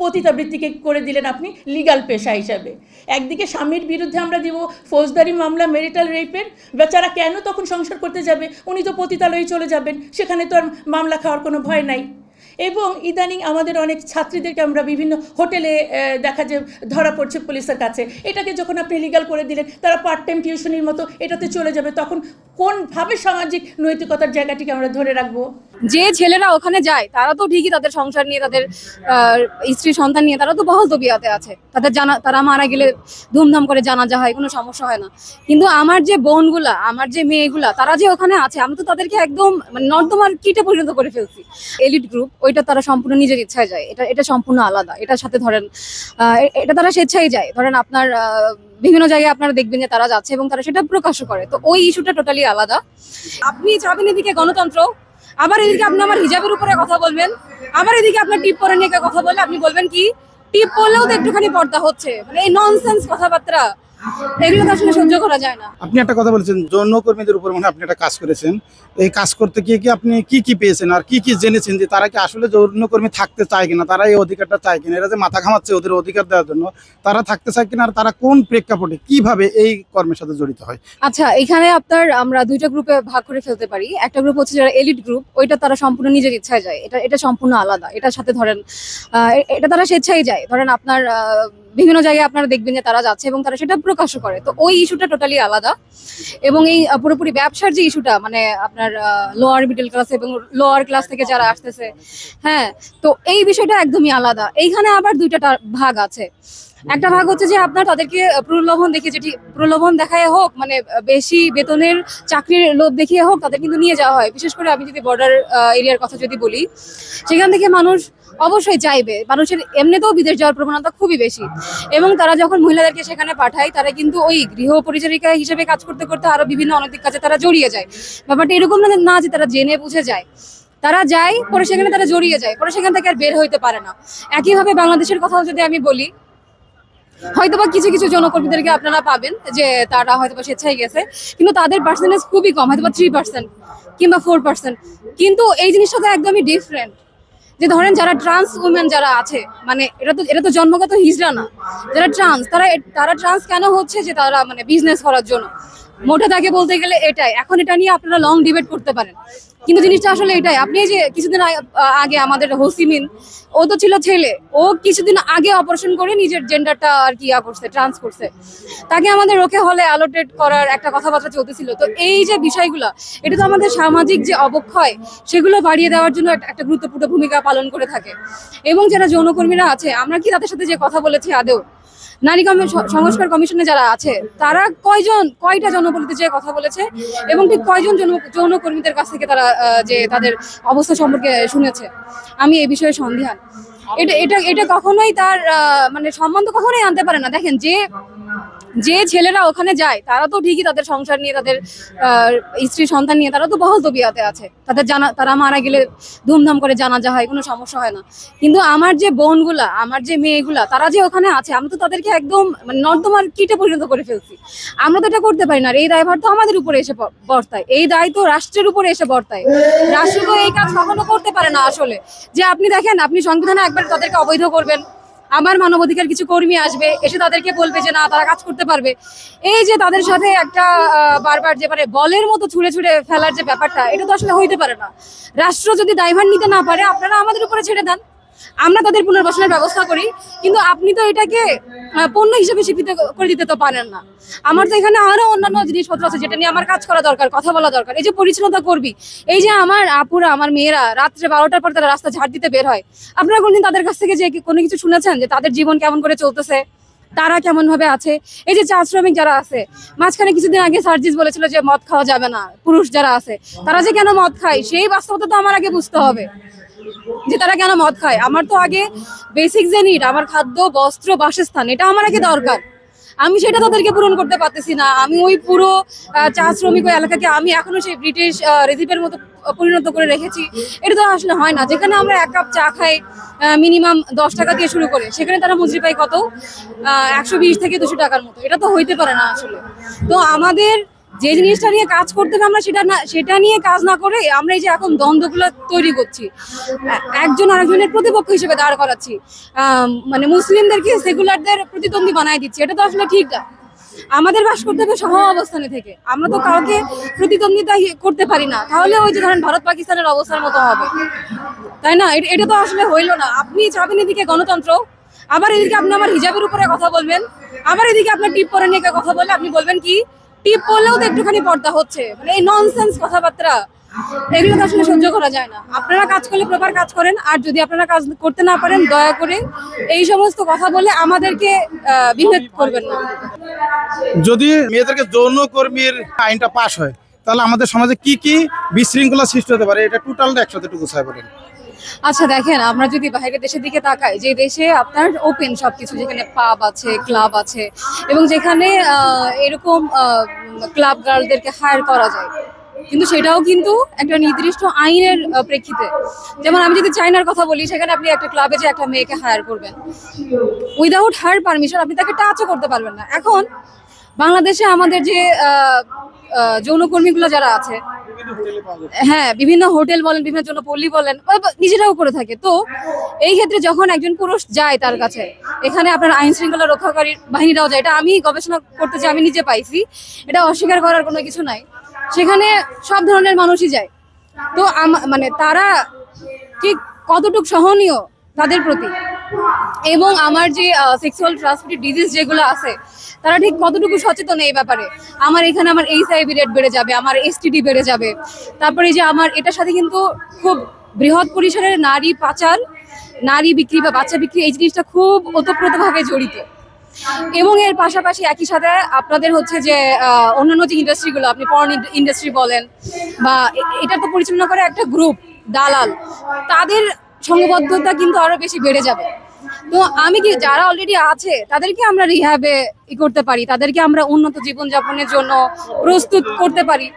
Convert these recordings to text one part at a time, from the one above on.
পতিতাবৃত্তিকে করে দিলেন আপনি লিগ্যাল পেশা হিসাবে। একদিকে স্বামীর বিরুদ্ধে আমরা দিব ফৌজদারি মামলা মেরিটাল রেপের বেচারা কেন তখন সংসার করতে যাবে? উনি তো পতিতালয়ে চলে যাবেন, সেখানে তো আর মামলা খাওয়ার কোনো ভয় নাই। এবং ইদানিং আমাদের অনেক ছাত্রীদেরকে আমরা বিভিন্ন হোটেলে দেখা যে ধরা পড়ছে পুলিশের কাছে। এটাকে যখন আপনি লিগাল করে দিলেন, তারা পার্ট টাইম টিউশনির মতো এটাতে চলে যাবে, তখন কোনভাবে সামাজিক নৈতিকতার জায়গাটিকে আমরা ধরে রাখব? যে ছেলেরা ওখানে যায়, তারা তো ঠিকই তাদের সংসার নিয়ে, তাদের স্ত্রী সন্তান নিয়ে, তারা তো বহল তবিয়াতে আছে। তাদের জানা, তারা মারা গেলে ধুমধাম করে জানাজা হয়, কোনো সমস্যা হয় না। কিন্তু আমার যে বোনগুলা, আমার যে মেয়েগুলা, তারা যে ওখানে আছে, আমি তো তাদেরকে একদম মানে নর্দমার কিটে পরিণত করে ফেলছি। এলিট গ্রুপ, ওইটা তারা সম্পূর্ণ নিজের ইচ্ছায় যায়। এটা এটা সম্পূর্ণ আলাদা। এটার সাথে ধরেন এটা তারা স্বেচ্ছায় যায়। ধরেন আপনার বিভিন্ন জায়গায় আপনারা দেখবেন যে তারা যাচ্ছে এবং তারা সেটা প্রকাশ করে। তো ওই ইস্যুটা টোটালি আলাদা। আপনি যাবেন এদিকে গণতন্ত্র, আবার এদিকে আপনি আমার হিজাবের উপরে কথা বলবেন, আবার এদিকে আপনার টিপ পরে নিয়ে কথা বললে আপনি বলবেন কি, টিপ পরলেও তো একটুখানি পর্দা হচ্ছে। মানে এই ননসেন্স কথাবার্তা। এগুলো তো আসলে সহ্য করা যায় না। আপনি একটা কথা বলেছেন উপর মনে আপনি একটা কাজ করেছেন। এই কাজ করতে গিয়ে কি আপনি কি কি পেয়েছেন আর কি কি জেনেছেন যে তারা কি আসলে থাকতে চায় কিনা তারা এই অধিকারটা চায় কিনা এরা যে মাথা ঘামাচ্ছে ওদের অধিকার দেওয়ার জন্য তারা থাকতে চায় কিনা আর তারা কোন প্রেক্ষাপটে কীভাবে এই কর্মের সাথে জড়িত হয়? আচ্ছা এখানে আপনার আমরা দুইটা গ্রুপে ভাগ করে ফেলতে পারি। একটা গ্রুপ হচ্ছে যারা এলিট গ্রুপ ওইটা তারা সম্পূর্ণ নিজের ইচ্ছায় যায়। এটা এটা সম্পূর্ণ আলাদা। এটার সাথে ধরেন এটা তারা স্বেচ্ছায় যায়। ধরেন আপনার আহ, বিভিন্ন জায়গায় আপনারা দেখবেন যে তারা যাচ্ছে এবং তারা সেটা প্রকাশও করে। তো ওই ইস্যুটা টোটালি আলাদা। এবং এই পুরোপুরি ব্যবসার যে ইস্যুটা মানে আপনার লোয়ার মিডল ক্লাস এবং লোয়ার ক্লাস থেকে যারা আসতেছে হ্যাঁ তো এই বিষয়টা একদমই আলাদা। এইখানে আবার দুইটা ভাগ আছে। একটা ভাগ হচ্ছে যে আপনার তাদেরকে প্রলোভন দেখিয়ে, যেটি প্রলোভন দেখায় হোক মানে বেশি বেতনের চাকরির লোভ দেখিয়ে হোক, তাদের কিন্তু নিয়ে যাওয়া হয়। বিশেষ করে আমি যদি বর্ডার এরিয়ার কথা যদি বলি, সেখান থেকে মানুষ অবশ্যই চাইবে। মানুষের এমনিতেও বিদেশ যাওয়ার প্রবণতা খুবই বেশি। এবং তারা যখন মহিলাদেরকে সেখানে পাঠায়, তারা কিন্তু ওই গৃহ পরিচারিকা হিসেবে কাজ করতে করতে আরও বিভিন্ন অনৈতিক কাজে তারা জড়িয়ে যায়। ব্যাপারটা এরকম না যে তারা জেনে বুঝে যায়। তারা যায়, পরে সেখানে তারা জড়িয়ে যায়। পরে সেখান থেকে আর বের হইতে পারে না। একইভাবে বাংলাদেশের কথাও যদি আমি বলি হয়তোবা কিছু কিছু জনকর্মীদেরকে আপনারা পাবেন যে তারা হয়তো বা স্বেচ্ছায় গেছে, কিন্তু তাদের পার্সেন্টেজ খুবই কম হয়তো বা থ্রি পার্সেন্ট কিংবা ফোর পার্সেন্ট কিন্তু এই জিনিসটা তো একদমই ডিফারেন্ট যে ধরেন যারা ট্রান্স উমেন যারা আছে মানে এটা তো এটা তো জন্মগত হিজড়া না, যারা ট্রান্স তারা তারা ট্রান্স কেন হচ্ছে যে তারা মানে বিজনেস করার জন্য? মোটে তাকে বলতে গেলে এটাই। এখন এটা নিয়ে আপনারা লং ডিবেট করতে পারেন। কিন্তু জিনিসটা আসলে এটাই। আপনি যে কিছুদিন আগে- আমাদের হোসিমিন, ও তো ছিল ছেলে। ও কিছুদিন আগে অপারেশন করে নিজের জেন্ডারটা আর কি ইয়া করছে ট্রান্স করছে। তাকে আমাদের ওকে হলে অ্যালোটেট করার একটা কথাবার্তা চলতেছিল। তো এই যে বিষয়গুলো, এটা তো আমাদের সামাজিক যে অবক্ষয়, সেগুলো বাড়িয়ে দেওয়ার জন্য একটা গুরুত্বপূর্ণ ভূমিকা পালন করে থাকে। এবং যারা যৌনকর্মীরা আছে, আমরা কি তাদের সাথে যে কথা বলেছি আদেও নারী সংস্কার কমিশনে যারা আছে, তারা কয়জন, কয়টা জনবলিতে যে কথা বলেছে এবং ঠিক কয়জন যৌন- যৌনকর্মীদের কাছ থেকে তারা যে তাদের অবস্থা সম্পর্কে শুনেছে? আমি এই বিষয়ে সন্দিহান। এটা এটা এটা কখনোই তার মানে সম্মান তো কখনোই আনতে পারে না। দেখেন, যে যে ছেলেরা ওখানে যায়, তারা তো ঠিকই তাদের সংসার নিয়ে, তাদের স্ত্রী সন্তান নিয়ে, তারা তো বহল তবিয়াতে আছে। তাদের জানা, তারা মারা গেলে ধুমধাম করে জানাজা হয়, কোনো সমস্যা হয় না। কিন্তু আমার যে বোনগুলা, আমার যে মেয়েগুলা, তারা যে ওখানে আছে, আমি তো তাদেরকে একদম মানে নর্দমার কিটে পরিণত করে ফেলছি। আমরা তো এটা করতে পারি না এই দায়ভার তো আমাদের উপরে এসে বর্তায়। এই দায় তো রাষ্ট্রের উপরে এসে বর্তায়। রাষ্ট্র তো এই কাজ কখনো করতে পারে না আসলে। যে আপনি দেখেন, আপনি সংবিধানে একবার তাদেরকে অবৈধ করবেন। আমার মানবাধিকার কিছু কর্মী আসবে, এসে তাদেরকে বলবে যে না, তারা কাজ করতে পারবে। এই যে তাদের সাথে একটা বারবার যে মানে বলের মতো ছুঁড়ে ছুঁড়ে ফেলার যে ব্যাপারটা, এটা তো আসলে হইতে পারে না। রাষ্ট্র যদি দায়ভার নিতে না পারে, আপনারা আমাদের উপরে ছেড়ে দেন। আমরা তাদের পুনর্বাসনের ব্যবস্থা করি, কিন্তু আপনি তো এটাকে পণ্য হিসেবে স্বীকৃত করে দিতে তো পারেন না। আমার তো এখানে আরও অন্যান্য জিনিসপত্র আছে যেটা নিয়ে আমার কাজ করা দরকার, কথা বলা দরকার। এই যে পরিচ্ছন্নতা করবি এই যে আমার আপুরা, আমার মেয়েরা রাত্রে বারোটার পর তারা রাস্তা ঝাড় দিতে বের হয়, আপনারা কোনদিন তাদের কাছ থেকে যে কোনো কিছু শুনেছেন যে তাদের জীবন কেমন করে চলতেছে, তারা কেমন ভাবে আছে? এই যে চা শ্রমিক যারা আছে, মাঝখানে কিছুদিন আগে সার্জিস বলেছিল যে মদ খাওয়া যাবে না, পুরুষ যারা আছে, তারা যে কেন মদ খায়, সেই বাস্তবতা তো আমার আগে বুঝতে হবে। যে তারা কেন মদ খায়? আমার তো আগে বেসিক যে নিড আমার খাদ্য, বস্ত্র, বাসস্থান, এটা আমার আগে দরকার। আমি সেটা তাদেরকে পূরণ করতে পারতেছি না। আমি ওই পুরো চা শ্রমিক ওই এলাকাকে আমি এখনও সেই ব্রিটিশ রেজিপের মতো পরিণত করে রেখেছি। এটা তো আসলে হয় না। যেখানে আমরা এক কাপ চা খাই মিনিমাম দশ টাকা দিয়ে শুরু করে, সেখানে তারা মজুরি পায় কত? একশো বিশ থেকে দুশো টাকার মতো। এটা তো হইতে পারে না আসলে। তো আমাদের যে জিনিসটা নিয়ে কাজ করতে আমরা সেটা না সেটা নিয়ে কাজ না করে আমরা এই যে এখন দ্বন্দ্বগুলো তৈরি করছি। একজন আরেকজনের প্রতিপক্ষ হিসেবে দাঁড় করাচ্ছি। মানে মুসলিমদেরকে সেকুলারদের প্রতিদ্বন্দ্বী বানায় দিচ্ছি। এটা তো আসলে ঠিক না। আমাদের বাস করতে হবে সহ অবস্থানে থেকে। আমরা তো কাউকে প্রতিদ্বন্দ্বিতা করতে পারি না। তাহলে ওই যে ধরেন ভারত পাকিস্তানের অবস্থার মতো হবে। তাই না? এটা তো আসলে হইল না। আপনি চাবেন এদিকে গণতন্ত্র। আবার এদিকে আপনি আমার হিজাবের উপরে কথা বলবেন। আবার এদিকে আপনার টিপ পরে নিয়ে কথা বললে আপনি বলবেন কি টিপ পরলেও তো একটুখানি পর্দা হচ্ছে। মানে এই ননসেন্স কথাবার্তা এগুলো তো আসলে সহ্য করা যায় না। আপনারা কাজ করলে প্রপার কাজ করেন, আর যদি আপনারা কাজ করতে না পারেন, দয়া করে এই সমস্ত কথা বলে আমাদেরকে বিভেদ করবেন না। যদি মেয়েদেরকে যৌন কর্মীর আইনটা পাশ হয়, তাহলে আমাদের সমাজে কি কি বিশৃঙ্খলা সৃষ্টি হতে পারে? এটা টোটালটা একসাথে টুকু ছায় বলেন। আচ্ছা দেখেন, আমরা যদি বাইরের দেশের দিকে তাকাই, যে দেশে আপনার ওপেন সবকিছু, যেখানে পাব আছে ক্লাব আছে, এবং যেখানে এরকম ক্লাব গার্লদেরকে হায়ার করা যায়, কিন্তু সেটাও কিন্তু একটা নির্দিষ্ট আইনের প্রেক্ষিতে। যেমন আমি যদি চাইনার কথা বলি, সেখানে আপনি একটা ক্লাবে যে একটা মেয়েকে হায়ার করবেন উইদাউট হার পারমিশন আপনি তাকে টাচও করতে পারবেন না। এখন, বাংলাদেশে আমাদের যে যৌনকর্মীগুলো যারা আছে হ্যাঁ বিভিন্ন হোটেল বলেন, বিভিন্ন জন্য পল্লী বলেন নিজেরাও করে থাকে। তো এই ক্ষেত্রে যখন একজন পুরুষ যায় তার কাছে, এখানে আপনার আইন শৃঙ্খলা রক্ষাকারী বাহিনীরাও যায়। এটা আমি গবেষণা করতে চাই, আমি নিজে পাইছি। এটা অস্বীকার করার কোনো কিছু নাই। সেখানে সব ধরনের মানুষই যায়। তো মানে তারা ঠিক কতটুক সহনীয় তাদের প্রতি? এবং আমার যে সেক্সুয়াল ট্রান্সমিটেড ডিজিজ যেগুলো আছে, তারা ঠিক কতটুকু সচেতন এই ব্যাপারে? আমার এখানে আমার এইচ আইভি রেট বেড়ে যাবে, আমার এসটিডি বেড়ে যাবে। তারপরে যে আমার, এটার সাথে কিন্তু খুব বৃহৎ পরিসরের নারী পাচার, নারী বিক্রি বা বাচ্চা বিক্রি, এই জিনিসটা খুব ওতপ্রোতভাবে জড়িত। এবং এর পাশাপাশি একই সাথে আপনাদের হচ্ছে যে অন্যান্য যে ইন্ডাস্ট্রিগুলো আপনি পর্ন ইন্ডাস্ট্রি বলেন, বা এটা তো পরিচালনা করে একটা গ্রুপ দালাল, তাদের সংবদ্ধতা কিন্তু আরও বেশি বেড়ে যাবে। তো আমি কি, যারা অলরেডি আছে, তাদেরকে আমরা রিহ্যাবে ই করতে পারি, তাদেরকে আমরা উন্নত জীবনযাপনের জন্য প্রস্তুত করতে পারি।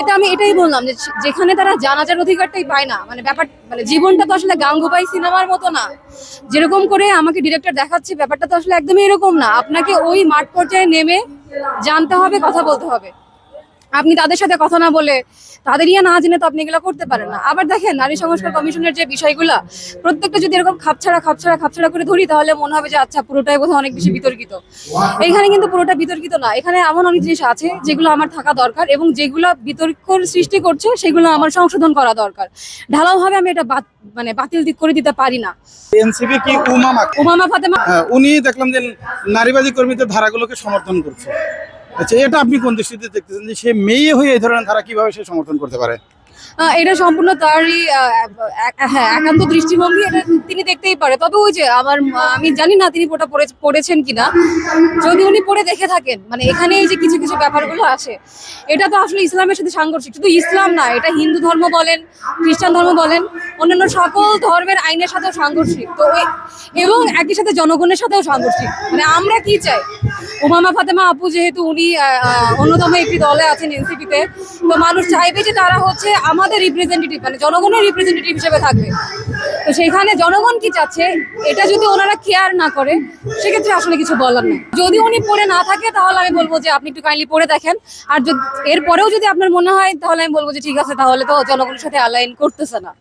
এটা আমি এটাই বললাম যে যেখানে তারা জানাজার অধিকারটাই পায় না মানে ব্যাপার মানে জীবনটা তো আসলে গাঙ্গুবাই সিনেমার মতো না। যেরকম করে আমাকে ডিরেক্টর দেখাচ্ছে, ব্যাপারটা তো আসলে একদমই এরকম না। আপনাকে ওই মাঠ পর্যায়ে নেমে জানতে হবে, কথা বলতে হবে। আপনি তাদের সাথে কথা না বলে তাদের ইয়ে না জেনে তো আপনি এগুলো করতে পারেন না। আবার দেখেন নারী সংস্কার কমিশনের যে বিষয়গুলা প্রত্যেকটা যদি এরকম খাপছাড়া খাপছাড়া খাপছাড়া করে ধরি তাহলে মনে হবে যে আচ্ছা পুরোটাই বোধহয় অনেক বেশি বিতর্কিত। এখানে কিন্তু পুরোটা বিতর্কিত না। এখানে এমন অনেক জিনিস আছে যেগুলো আমার থাকা দরকার এবং যেগুলো বিতর্কর সৃষ্টি করছে সেগুলো আমার সংশোধন করা দরকার। ঢালাওভাবে আমি এটা মানে বাতিল দিক করে দিতে পারি না। এনসিপি কি উমামা উমামা ফাতেমা হ্যাঁ, উনি দেখলাম যে নারীবাদী কর্মীদের ধারাগুলোকে সমর্থন করছে। আচ্ছা এটা আপনি কোন দৃষ্টিতে দেখতেছেন যে সে মেয়ে হয়ে এই ধরনের ধারা কীভাবে সে সমর্থন করতে পারে? এটা সম্পূর্ণ তারই হ্যাঁ একান্ত দৃষ্টিভঙ্গি এটা তিনি দেখতেই পারে। তবে ওই যে আমার আমি জানি না তিনি ওটা পড়ে- পড়েছেন কিনা। যদি উনি পড়ে দেখে থাকেন মানে এখানে এই যে কিছু কিছু ব্যাপারগুলো আসে এটা তো আসলে ইসলামের সাথে সাংঘর্ষিক। শুধু ইসলাম না, এটা হিন্দু ধর্ম বলেন, খ্রিস্টান ধর্ম বলেন অন্যান্য সকল ধর্মের আইনের সাথেও সাংঘর্ষিক। তো এবং একই সাথে জনগণের সাথেও সাংঘর্ষিক। মানে আমরা কি চাই? ওমামা ফাতেমা আপু যেহেতু উনি অন্যতম একটি দলে আছেন এনসিপিতে, তো মানুষ চাইবে যে তারা হচ্ছে আমাদের রিপ্রেজেন্টেটিভ মানে জনগণের রিপ্রেজেন্টেটিভ হিসেবে থাকবে। তো সেখানে জনগণ কি চাচ্ছে? এটা যদি ওনারা কেয়ার না করে, সেক্ষেত্রে আসলে কিছু বলার নেই। যদি উনি পড়ে না থাকে, তাহলে আমি বলব যে আপনি একটু কাইন্ডলি পড়ে দেখেন। আর এরপরেও যদি আপনার মনে হয়, তাহলে আমি বলব যে ঠিক আছে, তাহলে তো জনগণের সাথে অ্যালাইন করতেছে না।